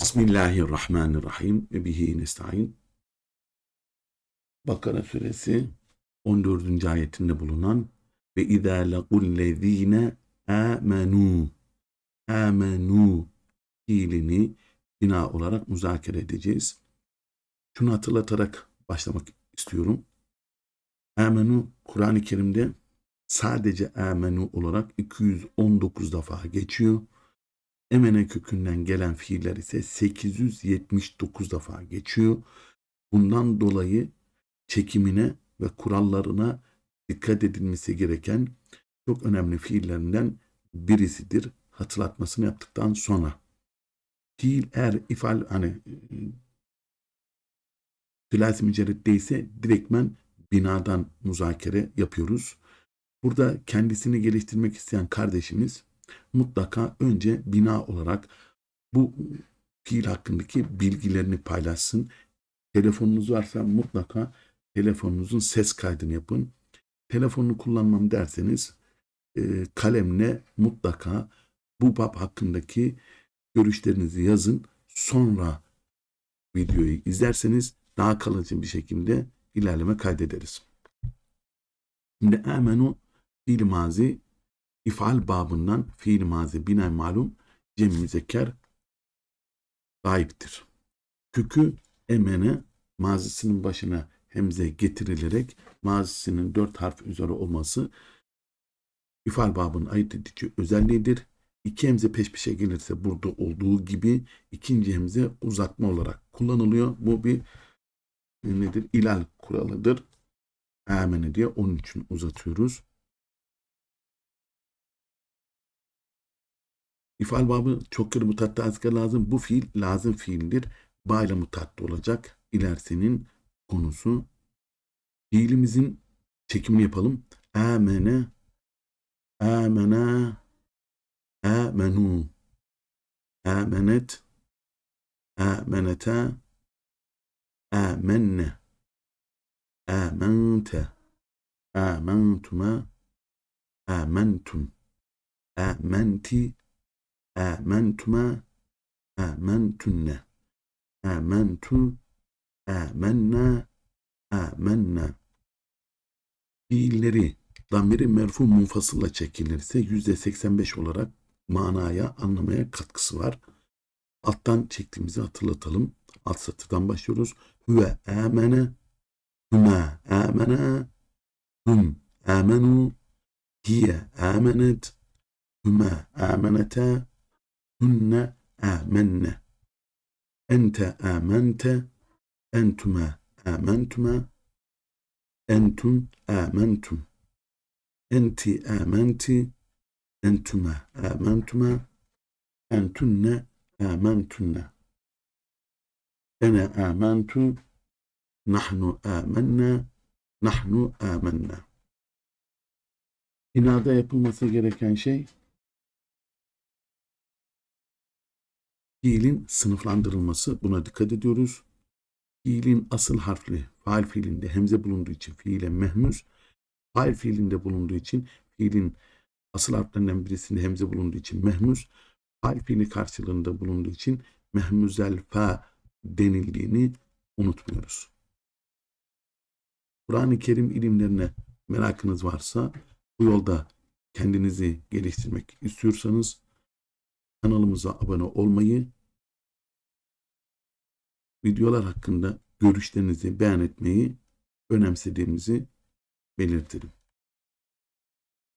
Bismillahirrahmanirrahim ve bihi nesta'in. Bakara suresi 14. ayetinde bulunan ve izâ legullezîne âmenû âmenû fiilini bina olarak müzakere edeceğiz. Şunu hatırlatarak başlamak istiyorum. Amenu Kur'an-ı Kerim'de sadece amenu olarak 219 defa geçiyor. Emene kökünden gelen fiiller ise 879 defa geçiyor. Bundan dolayı çekimine ve kurallarına dikkat edilmesi gereken çok önemli fiillerinden birisidir. Hatırlatmasını yaptıktan sonra. Fiil eğer ifal hani Sülasi mücerredde ise direktmen binadan muzakere yapıyoruz. Burada kendisini geliştirmek isteyen kardeşimiz mutlaka önce bina olarak bu fiil hakkındaki bilgilerini paylaşsın. Telefonunuz varsa mutlaka telefonunuzun ses kaydını yapın. Telefonunu kullanmam derseniz e, kalemle mutlaka bu bab hakkındaki görüşlerinizi yazın. Sonra videoyu izlerseniz daha kalıcı bir şekilde ilerleme kaydederiz. Şimdi amenu fiil mazi ifal babından fiil mazi bina malum cem müzekker gayiptir. Kökü emene mazisinin başına hemze getirilerek mazisinin dört harf üzeri olması ifal babının ayırt edici özelliğidir. İki hemze peş peşe gelirse burada olduğu gibi ikinci hemze uzatma olarak kullanılıyor. Bu bir nedir? İlal kuralıdır. Amene diye onun için uzatıyoruz. İfal babı çok kere mutatta azka lazım. Bu fiil lazım fiildir. Ba ile mutatta olacak. İlerisinin konusu. Fiilimizin çekimini yapalım. Amene amena amenu amenet ameneta amenne amente amentuma amentum amenti Âmentuma âmentunne âmentu âmenna âmenna fiilleri damiri merfu munfasılla çekilirse yüzde 85 olarak manaya anlamaya katkısı var. Alttan çektiğimizi hatırlatalım. Alt satırdan başlıyoruz. Hüve âmene hüme âmene hüm âmenu hiye âmenet hüme âmenete hunne amenne. Ente amente. Entuma amentuma. Entum amentum. Enti amenti. Entuma amentuma. Entunne amentunne. Ene amentu. Nahnu amenna. Nahnu amenna. Binada yapılması gereken şey Fiilin sınıflandırılması buna dikkat ediyoruz. Fiilin asıl harfli faal fiilinde hemze bulunduğu için fiile mehmuz, faal fiilinde bulunduğu için fiilin asıl harflerinden birisinde hemze bulunduğu için mehmuz, faal fiili karşılığında bulunduğu için mehmuzel fa denildiğini unutmuyoruz. Kur'an-ı Kerim ilimlerine merakınız varsa bu yolda kendinizi geliştirmek istiyorsanız kanalımıza abone olmayı, videolar hakkında görüşlerinizi beyan etmeyi önemsediğimizi belirtelim.